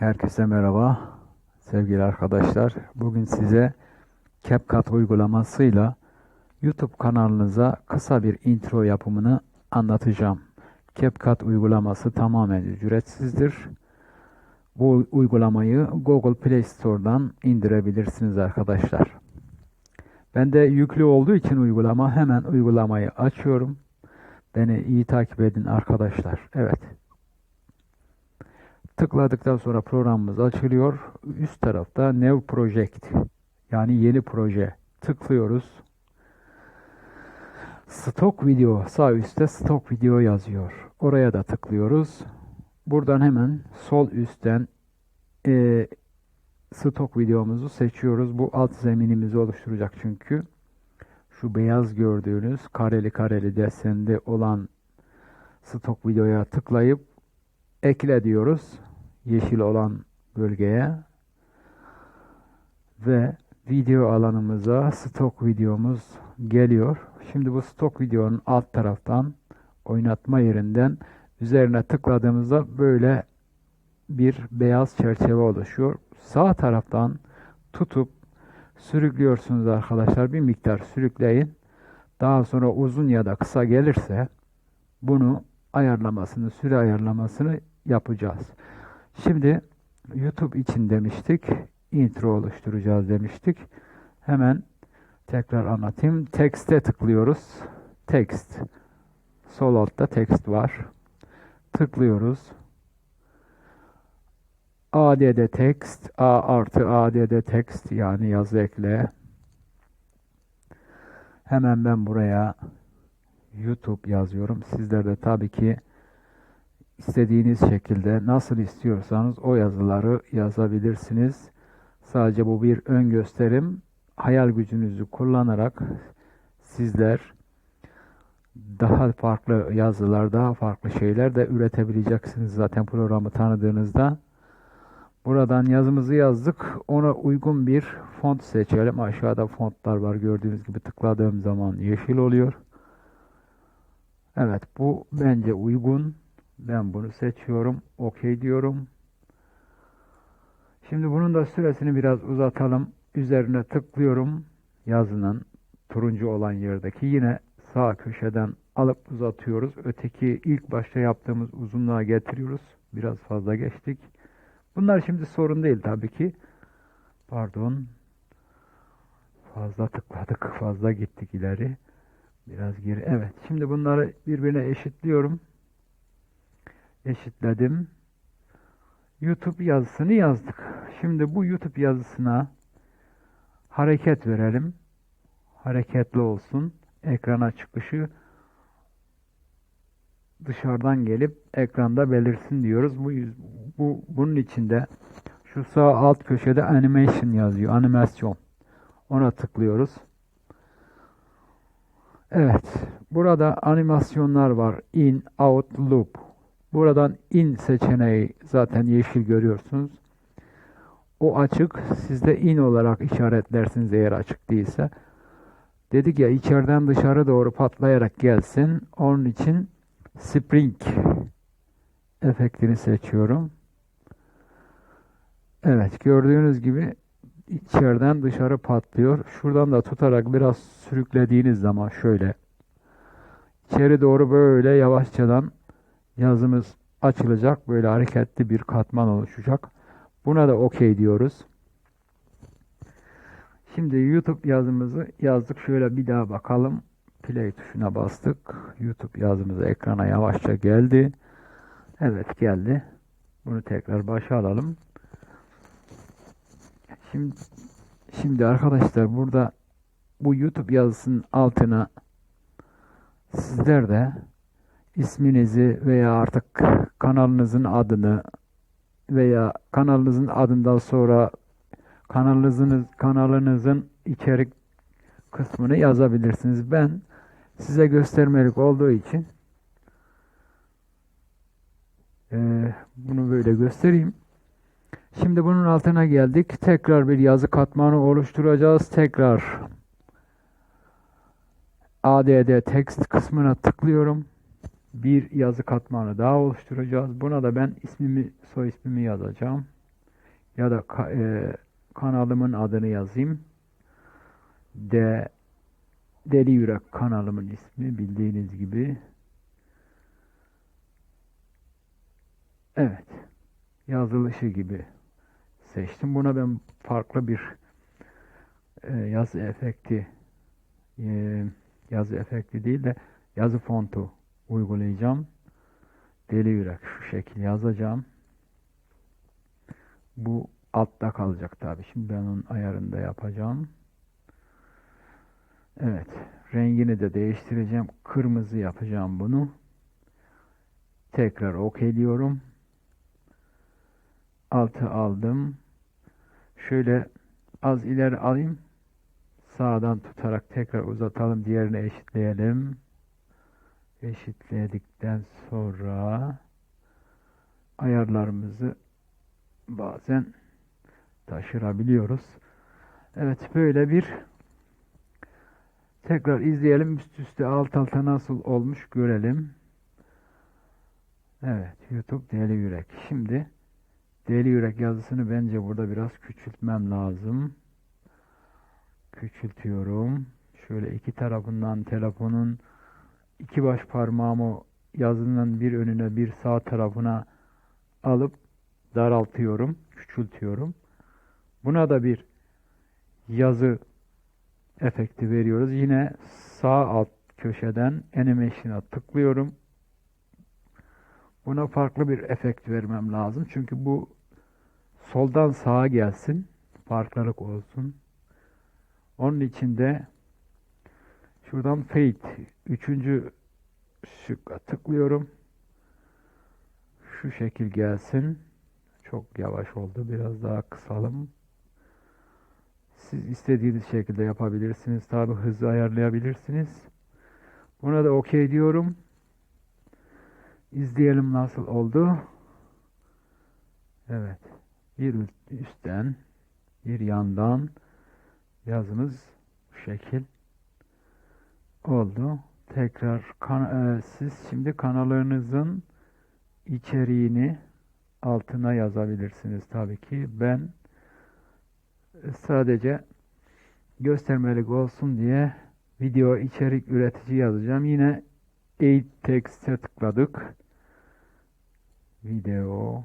Herkese merhaba sevgili arkadaşlar. Bugün size CapCut uygulamasıyla YouTube kanalınıza kısa bir intro yapımını anlatacağım. CapCut uygulaması tamamen ücretsizdir. Bu uygulamayı Google Play Store'dan indirebilirsiniz arkadaşlar. Ben de yüklü olduğu için uygulama hemen uygulamayı açıyorum. Beni iyi takip edin arkadaşlar. Evet. Tıkladıktan sonra programımız açılıyor. Üst tarafta New Project yani yeni proje tıklıyoruz. Stok video sağ üstte stok video yazıyor. Oraya da tıklıyoruz. Buradan hemen sol üstten e, stok videomuzu seçiyoruz. Bu alt zeminimizi oluşturacak çünkü. Şu beyaz gördüğünüz kareli kareli desende olan stok videoya tıklayıp ekle diyoruz. Yeşil olan bölgeye ve video alanımıza stok videomuz geliyor. Şimdi bu stok videonun alt taraftan oynatma yerinden üzerine tıkladığımızda böyle bir beyaz çerçeve oluşuyor. Sağ taraftan tutup sürüklüyorsunuz arkadaşlar. Bir miktar sürükleyin. Daha sonra uzun ya da kısa gelirse bunu ayarlamasını, süre ayarlamasını yapacağız. Şimdi YouTube için demiştik. Intro oluşturacağız demiştik. Hemen tekrar anlatayım. Text'e tıklıyoruz. Text. Sol altta text var. Tıklıyoruz. ADD text, A artı ADD text yani yazı ekle. Hemen ben buraya YouTube yazıyorum. Sizler de tabii ki istediğiniz şekilde nasıl istiyorsanız o yazıları yazabilirsiniz. Sadece bu bir ön gösterim. Hayal gücünüzü kullanarak sizler daha farklı yazılar, daha farklı şeyler de üretebileceksiniz zaten programı tanıdığınızda. Buradan yazımızı yazdık. Ona uygun bir font seçelim. Aşağıda fontlar var. Gördüğünüz gibi tıkladığım zaman yeşil oluyor. Evet bu bence uygun. Ben bunu seçiyorum. OK diyorum. Şimdi bunun da süresini biraz uzatalım. Üzerine tıklıyorum. Yazının turuncu olan yerdeki yine sağ köşeden alıp uzatıyoruz. Öteki ilk başta yaptığımız uzunluğa getiriyoruz. Biraz fazla geçtik. Bunlar şimdi sorun değil tabii ki. Pardon. Fazla tıkladık. Fazla gittik ileri. Biraz geri. Evet. Şimdi bunları birbirine eşitliyorum. Eşitledim. YouTube yazısını yazdık. Şimdi bu YouTube yazısına hareket verelim. Hareketli olsun. Ekrana çıkışı dışarıdan gelip ekranda belirsin diyoruz. Bu, bu bunun içinde şu sağ alt köşede animation yazıyor. Animasyon. Ona tıklıyoruz. Evet. Burada animasyonlar var. In, out, loop. Buradan in seçeneği zaten yeşil görüyorsunuz. O açık. Siz de in olarak işaretlersiniz eğer açık değilse. Dedik ya içeriden dışarı doğru patlayarak gelsin. Onun için Spring efektini seçiyorum. Evet gördüğünüz gibi içeriden dışarı patlıyor. Şuradan da tutarak biraz sürüklediğiniz zaman şöyle içeri doğru böyle yavaşçadan yazımız açılacak. Böyle hareketli bir katman oluşacak. Buna da OK diyoruz. Şimdi YouTube yazımızı yazdık. Şöyle bir daha bakalım. Play tuşuna bastık. YouTube yazımız ekrana yavaşça geldi. Evet geldi. Bunu tekrar başa alalım. Şimdi, şimdi arkadaşlar burada bu YouTube yazısının altına sizler de isminizi veya artık kanalınızın adını veya kanalınızın adından sonra kanalınızın kanalınızın içerik kısmını yazabilirsiniz. Ben size göstermelik olduğu için e, bunu böyle göstereyim. Şimdi bunun altına geldik. Tekrar bir yazı katmanı oluşturacağız. Tekrar ADD text kısmına tıklıyorum. Bir yazı katmanı daha oluşturacağız. Buna da ben ismimi, soy ismimi yazacağım. ya da ka- e, kanalımın adını yazayım. De Deli Yürek kanalımın ismi bildiğiniz gibi. Evet. Yazılışı gibi seçtim. Buna ben farklı bir e, yazı efekti e, yazı efekti değil de yazı fontu uygulayacağım. Deli Yürek şu şekil yazacağım. Bu altta kalacak tabii. Şimdi ben onun ayarını da yapacağım. Evet. Rengini de değiştireceğim. Kırmızı yapacağım bunu. Tekrar OK diyorum. Altı aldım. Şöyle az ileri alayım. Sağdan tutarak tekrar uzatalım. Diğerini eşitleyelim. Eşitledikten sonra ayarlarımızı bazen taşırabiliyoruz. Evet böyle bir tekrar izleyelim. Üst üste alt alta nasıl olmuş görelim. Evet YouTube Deli Yürek. Şimdi Deli Yürek yazısını bence burada biraz küçültmem lazım. Küçültüyorum. Şöyle iki tarafından telefonun iki baş parmağımı yazının bir önüne bir sağ tarafına alıp daraltıyorum, küçültüyorum. Buna da bir yazı efekti veriyoruz. Yine sağ alt köşeden animation'a tıklıyorum. Buna farklı bir efekt vermem lazım. Çünkü bu soldan sağa gelsin. Farklılık olsun. Onun için de şuradan fade üçüncü şıkka tıklıyorum. Şu şekil gelsin. Çok yavaş oldu. Biraz daha kısalım. Siz istediğiniz şekilde yapabilirsiniz. Tabi hızı ayarlayabilirsiniz. Buna da OK diyorum. İzleyelim nasıl oldu. Evet. Bir üstten, bir yandan yazımız bu şekil oldu. Tekrar kan- e, siz şimdi kanallarınızın içeriğini altına yazabilirsiniz tabii ki. Ben sadece göstermelik olsun diye video içerik üretici yazacağım. Yine Aid Text'e tıkladık. Video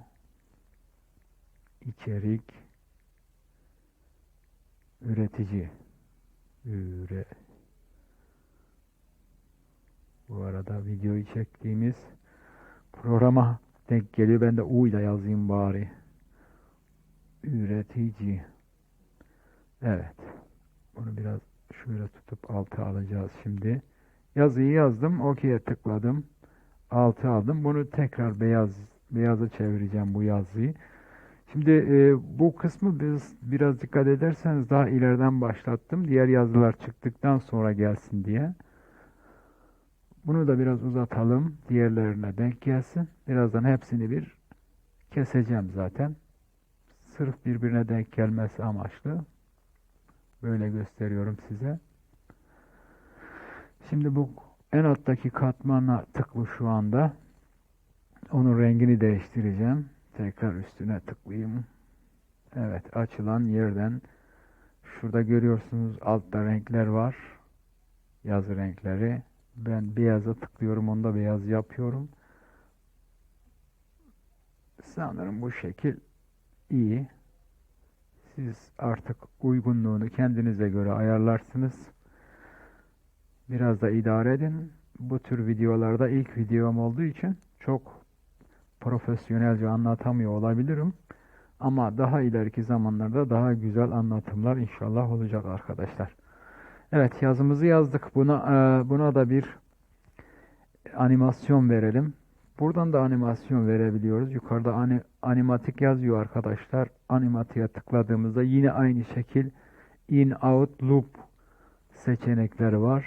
içerik üretici üre bu arada videoyu çektiğimiz programa denk geliyor. Ben de U ile yazayım bari. Üretici. Evet. Bunu biraz şöyle tutup altı alacağız şimdi. Yazıyı yazdım. OK'ye tıkladım. Altı aldım. Bunu tekrar beyaz beyaza çevireceğim bu yazıyı. Şimdi e, bu kısmı biz biraz dikkat ederseniz daha ileriden başlattım. Diğer yazılar çıktıktan sonra gelsin diye. Bunu da biraz uzatalım. Diğerlerine denk gelsin. Birazdan hepsini bir keseceğim zaten. Sırf birbirine denk gelmesi amaçlı. Böyle gösteriyorum size. Şimdi bu en alttaki katmana tıklı şu anda. Onun rengini değiştireceğim. Tekrar üstüne tıklayayım. Evet açılan yerden şurada görüyorsunuz altta renkler var. Yazı renkleri. Ben beyaza tıklıyorum. Onda beyaz yapıyorum. Sanırım bu şekil iyi. Siz artık uygunluğunu kendinize göre ayarlarsınız. Biraz da idare edin. Bu tür videolarda ilk videom olduğu için çok profesyonelce anlatamıyor olabilirim. Ama daha ileriki zamanlarda daha güzel anlatımlar inşallah olacak arkadaşlar. Evet yazımızı yazdık. Buna e, buna da bir animasyon verelim. Buradan da animasyon verebiliyoruz. Yukarıda ani, animatik yazıyor arkadaşlar. Animatiğe tıkladığımızda yine aynı şekil in out loop seçenekleri var.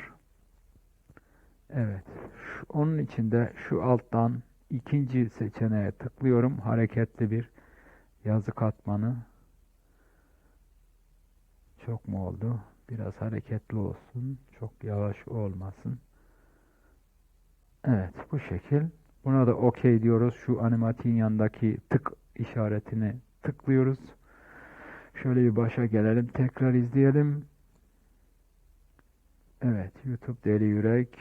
Evet. Şu, onun içinde şu alttan ikinci seçeneğe tıklıyorum. Hareketli bir yazı katmanı. Çok mu oldu? Biraz hareketli olsun. Çok yavaş olmasın. Evet bu şekil. Buna da OK diyoruz. Şu animatiğin yanındaki tık işaretini tıklıyoruz. Şöyle bir başa gelelim. Tekrar izleyelim. Evet. YouTube Deli Yürek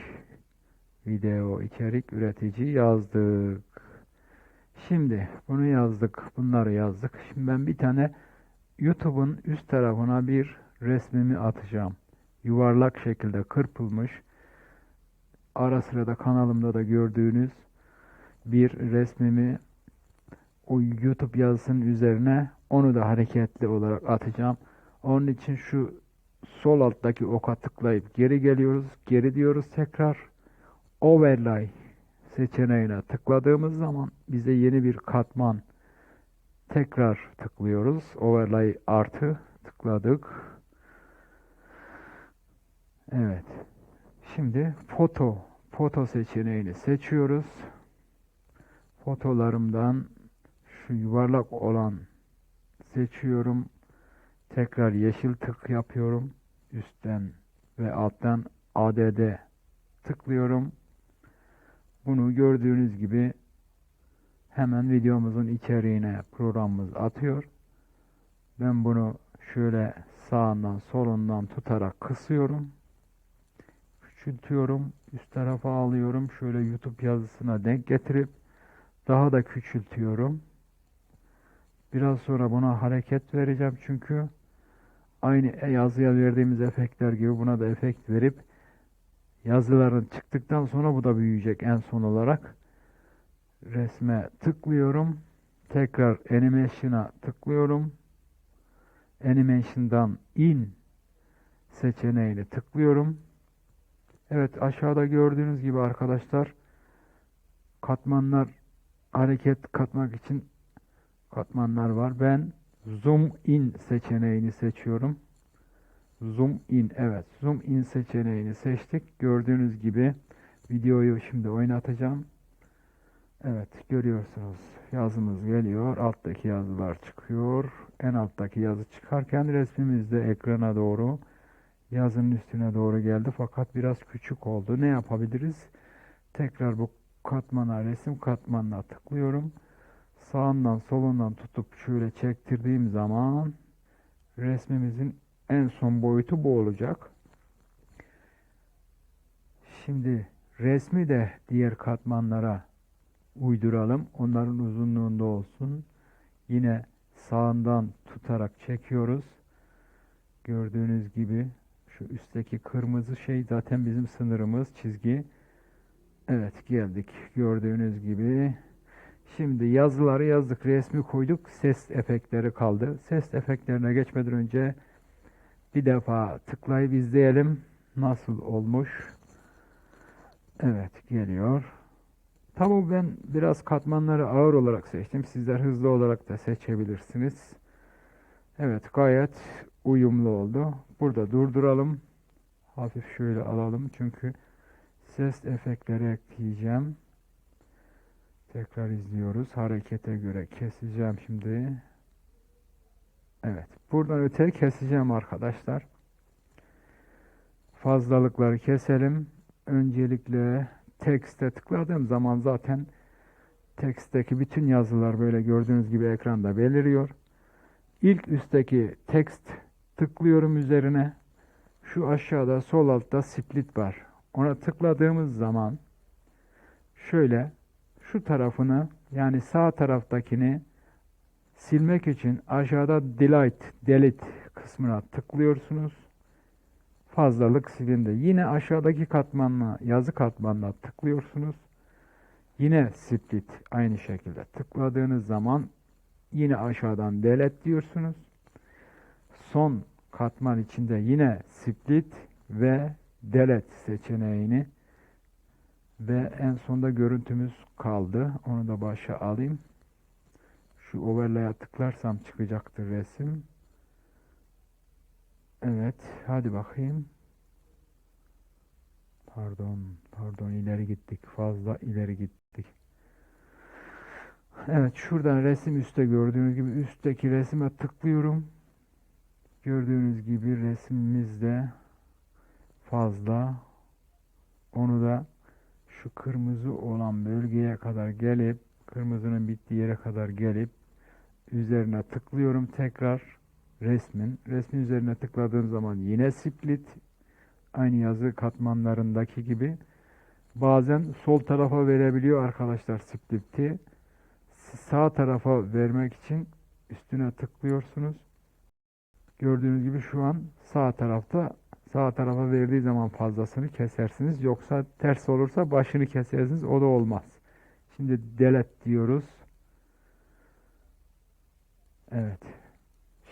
video içerik üretici yazdık. Şimdi bunu yazdık. Bunları yazdık. Şimdi ben bir tane YouTube'un üst tarafına bir resmimi atacağım. Yuvarlak şekilde kırpılmış. Ara sıra da kanalımda da gördüğünüz bir resmimi o YouTube yazısının üzerine onu da hareketli olarak atacağım. Onun için şu sol alttaki oka tıklayıp geri geliyoruz. Geri diyoruz tekrar. Overlay seçeneğine tıkladığımız zaman bize yeni bir katman tekrar tıklıyoruz. Overlay artı tıkladık. Evet. Şimdi foto foto seçeneğini seçiyoruz. Fotolarımdan şu yuvarlak olan seçiyorum. Tekrar yeşil tık yapıyorum. Üstten ve alttan ADD tıklıyorum. Bunu gördüğünüz gibi hemen videomuzun içeriğine programımız atıyor. Ben bunu şöyle sağından solundan tutarak kısıyorum. Küçültüyorum. Üst tarafa alıyorum. Şöyle YouTube yazısına denk getirip daha da küçültüyorum. Biraz sonra buna hareket vereceğim çünkü aynı yazıya verdiğimiz efektler gibi buna da efekt verip yazıların çıktıktan sonra bu da büyüyecek en son olarak. Resme tıklıyorum. Tekrar animation'a tıklıyorum. Animation'dan in seçeneğini tıklıyorum. Evet aşağıda gördüğünüz gibi arkadaşlar katmanlar hareket katmak için katmanlar var. Ben zoom in seçeneğini seçiyorum. Zoom in evet zoom in seçeneğini seçtik. Gördüğünüz gibi videoyu şimdi oynatacağım. Evet görüyorsunuz yazımız geliyor. Alttaki yazılar çıkıyor. En alttaki yazı çıkarken resmimiz de ekrana doğru yazının üstüne doğru geldi. Fakat biraz küçük oldu. Ne yapabiliriz? Tekrar bu katmana resim katmanına tıklıyorum. Sağından solundan tutup şöyle çektirdiğim zaman resmimizin en son boyutu bu olacak. Şimdi resmi de diğer katmanlara uyduralım. Onların uzunluğunda olsun. Yine sağından tutarak çekiyoruz. Gördüğünüz gibi şu üstteki kırmızı şey zaten bizim sınırımız, çizgi. Evet geldik. Gördüğünüz gibi. Şimdi yazıları yazdık, resmi koyduk. Ses efektleri kaldı. Ses efektlerine geçmeden önce bir defa tıklayıp izleyelim. Nasıl olmuş? Evet geliyor. Tabi ben biraz katmanları ağır olarak seçtim. Sizler hızlı olarak da seçebilirsiniz. Evet gayet uyumlu oldu. Burada durduralım. Hafif şöyle alalım. Çünkü ses efektleri ekleyeceğim. Tekrar izliyoruz. Harekete göre keseceğim şimdi. Evet. Buradan öte keseceğim arkadaşlar. Fazlalıkları keselim. Öncelikle tekste tıkladığım zaman zaten tekstteki bütün yazılar böyle gördüğünüz gibi ekranda beliriyor. İlk üstteki tekst tıklıyorum üzerine. Şu aşağıda sol altta split var. Ona tıkladığımız zaman şöyle şu tarafını yani sağ taraftakini silmek için aşağıda delete, delete kısmına tıklıyorsunuz. Fazlalık silindi. Yine aşağıdaki katmanla yazı katmanına tıklıyorsunuz. Yine split aynı şekilde tıkladığınız zaman yine aşağıdan delete diyorsunuz. Son katman içinde yine split ve delete seçeneğini ve en sonda görüntümüz kaldı. Onu da başa alayım. Şu overlay'a tıklarsam çıkacaktır resim. Evet. Hadi bakayım. Pardon. Pardon. ileri gittik. Fazla ileri gittik. Evet. Şuradan resim üstte gördüğünüz gibi üstteki resime tıklıyorum. Gördüğünüz gibi resmimizde fazla. Onu da şu kırmızı olan bölgeye kadar gelip kırmızının bittiği yere kadar gelip üzerine tıklıyorum tekrar resmin. Resmin üzerine tıkladığım zaman yine split. Aynı yazı katmanlarındaki gibi. Bazen sol tarafa verebiliyor arkadaşlar split'i. Sağ tarafa vermek için üstüne tıklıyorsunuz. Gördüğünüz gibi şu an sağ tarafta sağ tarafa verdiği zaman fazlasını kesersiniz. Yoksa ters olursa başını kesersiniz. O da olmaz. Şimdi delete diyoruz. Evet.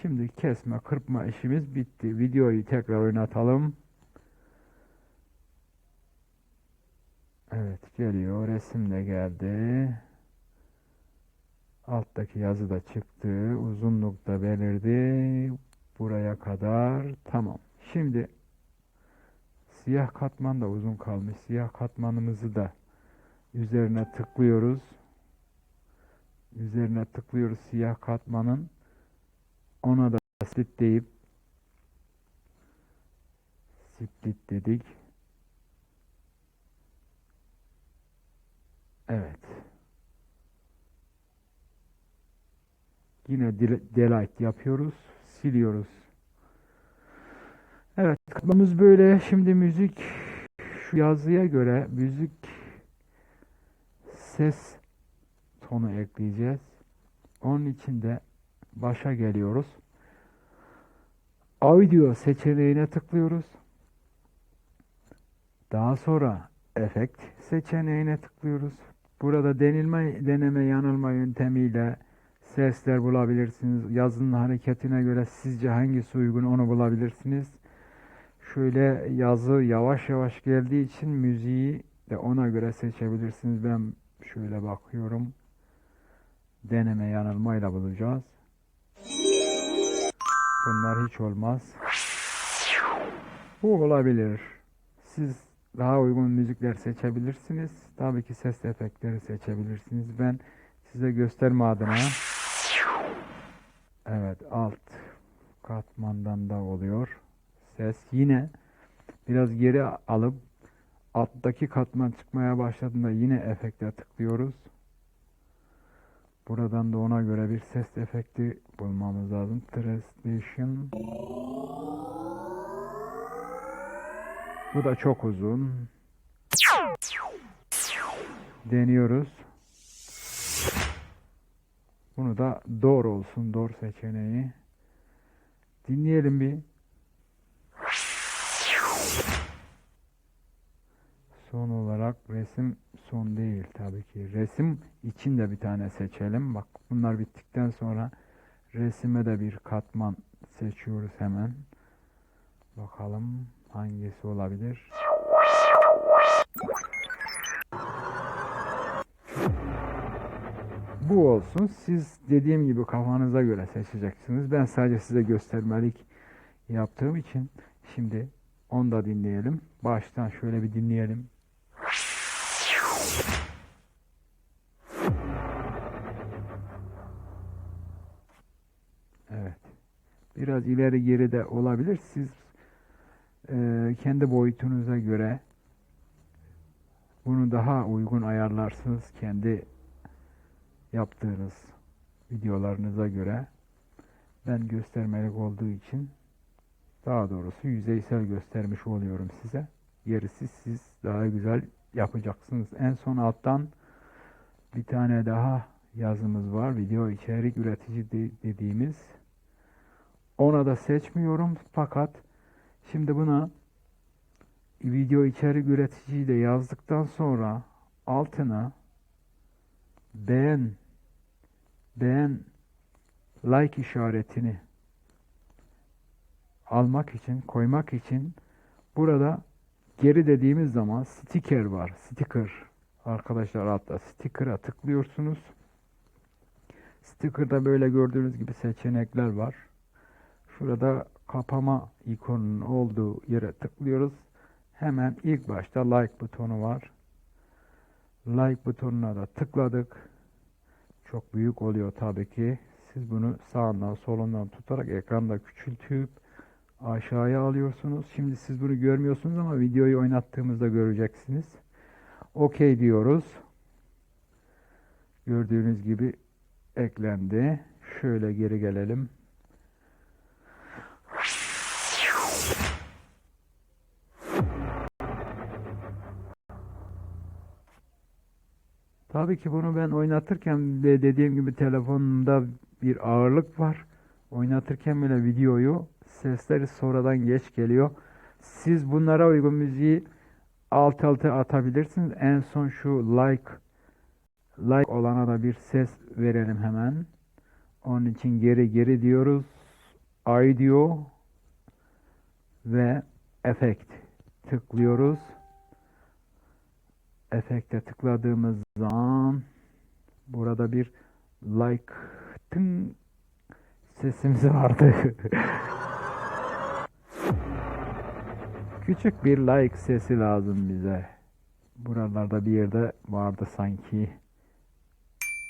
Şimdi kesme, kırpma işimiz bitti. Videoyu tekrar oynatalım. Evet geliyor. Resim de geldi. Alttaki yazı da çıktı. Uzunluk da belirdi. Buraya kadar. Tamam. Şimdi siyah katman da uzun kalmış. Siyah katmanımızı da üzerine tıklıyoruz. Üzerine tıklıyoruz siyah katmanın. Ona da split deyip split dedik. Evet. Yine del- delete yapıyoruz. Siliyoruz. Evet, katmamız böyle. Şimdi müzik şu yazıya göre müzik ses tonu ekleyeceğiz. Onun için de başa geliyoruz. Audio seçeneğine tıklıyoruz. Daha sonra efekt seçeneğine tıklıyoruz. Burada denilme, deneme yanılma yöntemiyle sesler bulabilirsiniz. Yazının hareketine göre sizce hangisi uygun onu bulabilirsiniz. Şöyle yazı yavaş yavaş geldiği için müziği de ona göre seçebilirsiniz. Ben şöyle bakıyorum. Deneme yanılmayla bulacağız. Bunlar hiç olmaz. Bu olabilir. Siz daha uygun müzikler seçebilirsiniz. Tabii ki ses efektleri seçebilirsiniz. Ben size gösterme adına Evet alt katmandan da oluyor. Ses yine biraz geri alıp alttaki katman çıkmaya başladığında yine efekte tıklıyoruz. Buradan da ona göre bir ses efekti bulmamız lazım. Translation. Bu da çok uzun. Deniyoruz. Bunu da doğru olsun. Doğru seçeneği. Dinleyelim bir. Son olarak resim son değil tabii ki. Resim için de bir tane seçelim. Bak bunlar bittikten sonra resime de bir katman seçiyoruz hemen. Bakalım hangisi olabilir. Bu olsun. Siz dediğim gibi kafanıza göre seçeceksiniz. Ben sadece size göstermelik yaptığım için şimdi onu da dinleyelim. Baştan şöyle bir dinleyelim. Evet. Biraz ileri geri de olabilir. Siz e, kendi boyutunuza göre bunu daha uygun ayarlarsınız. Kendi yaptığınız videolarınıza göre. Ben göstermelik olduğu için daha doğrusu yüzeysel göstermiş oluyorum size. Gerisi siz daha güzel yapacaksınız. En son alttan bir tane daha yazımız var. Video içerik üretici de- dediğimiz. Ona da seçmiyorum fakat şimdi buna video içerik üreticiyi de yazdıktan sonra altına beğen beğen like işaretini almak için koymak için burada geri dediğimiz zaman sticker var. Sticker arkadaşlar altta sticker'a tıklıyorsunuz. Sticker'da böyle gördüğünüz gibi seçenekler var. Şurada kapama ikonunun olduğu yere tıklıyoruz. Hemen ilk başta like butonu var. Like butonuna da tıkladık. Çok büyük oluyor tabii ki. Siz bunu sağından solundan tutarak ekranda küçültüp aşağıya alıyorsunuz. Şimdi siz bunu görmüyorsunuz ama videoyu oynattığımızda göreceksiniz. OK diyoruz. Gördüğünüz gibi eklendi. Şöyle geri gelelim. Tabii ki bunu ben oynatırken de dediğim gibi telefonumda bir ağırlık var. Oynatırken bile videoyu sesleri sonradan geç geliyor. Siz bunlara uygun müziği alt alta atabilirsiniz. En son şu like like olana da bir ses verelim hemen. Onun için geri geri diyoruz. Audio ve efekt tıklıyoruz. Efekte tıkladığımız zaman burada bir like tın sesimiz vardı. Küçük bir like sesi lazım bize. Buralarda bir yerde vardı sanki.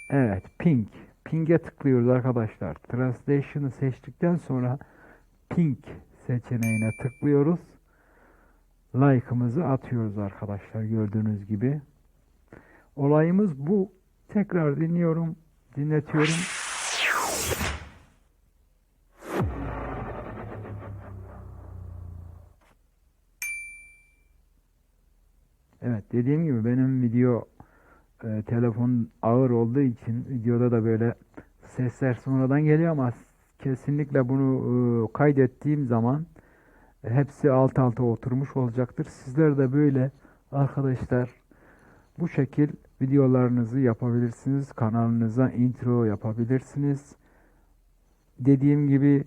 Evet, pink. Pink'e tıklıyoruz arkadaşlar. Translation'ı seçtikten sonra pink seçeneğine tıklıyoruz. Like'ımızı atıyoruz arkadaşlar gördüğünüz gibi. Olayımız bu. Tekrar dinliyorum, dinletiyorum. Evet dediğim gibi benim video e, telefon ağır olduğu için videoda da böyle sesler sonradan geliyor ama kesinlikle bunu e, kaydettiğim zaman hepsi alt alta oturmuş olacaktır. Sizler de böyle arkadaşlar bu şekil videolarınızı yapabilirsiniz. Kanalınıza intro yapabilirsiniz. Dediğim gibi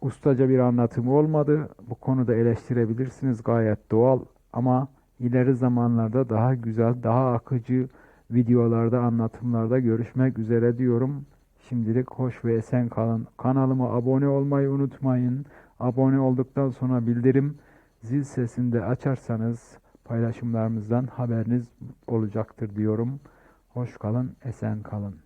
ustaca bir anlatım olmadı. Bu konuda eleştirebilirsiniz. Gayet doğal ama ileri zamanlarda daha güzel, daha akıcı videolarda, anlatımlarda görüşmek üzere diyorum. Şimdilik hoş ve esen kalın. Kanalıma abone olmayı unutmayın. Abone olduktan sonra bildirim zil sesini de açarsanız paylaşımlarımızdan haberiniz olacaktır diyorum. Hoş kalın, esen kalın.